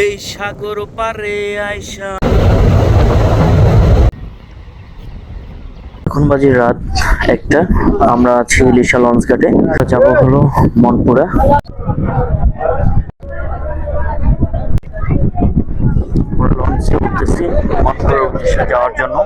এই সাগর পারে আয়সা এখন বাজে রাত একটা। আমরা আছি ইলিশা লঞ্চ ঘাটে। যাব হলো মনপুরা। আমরা লঞ্চে উঠতেছি মনপুরার উদ্দেশ্যে যাওয়ার জন্য।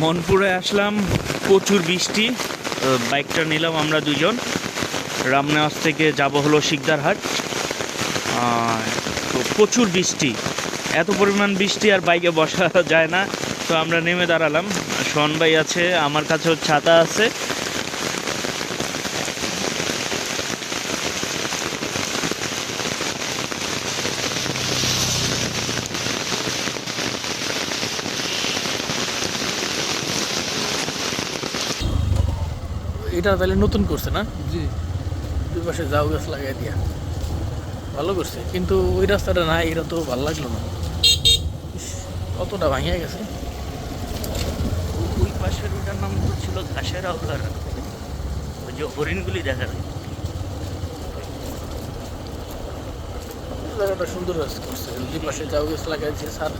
মনপুরে আসলাম, প্রচুর বৃষ্টি বাইকটা নিলাম আমরা দুজন। রামনাথ থেকে যাব হলো শিকদারহাট। তো প্রচুর বৃষ্টি। এত পরিমাণ বৃষ্টি আর বাইকে বসা যায় না। তো আমরা নেমে দাঁড়ালাম। শন ভাই আছে, আমার কাছেও ছাতা আছে। এটা তাহলে নতুন করছে না? জি। দুই পাশে যাও গাছ লাগাই দিয়া। ভালো করছে কিন্তু ওই রাস্তাটা না এটা তো ভালো লাগল না। কতটা ভাঙিয়া গেছে। ওই পাশের ওটার নাম তো ছিল ঘাসের আওলার ওই যে হরিণগুলি দেখা যায়। জায়গাটা সুন্দর করছে। দুই পাশে যাও গাছ লাগাইছে স্যার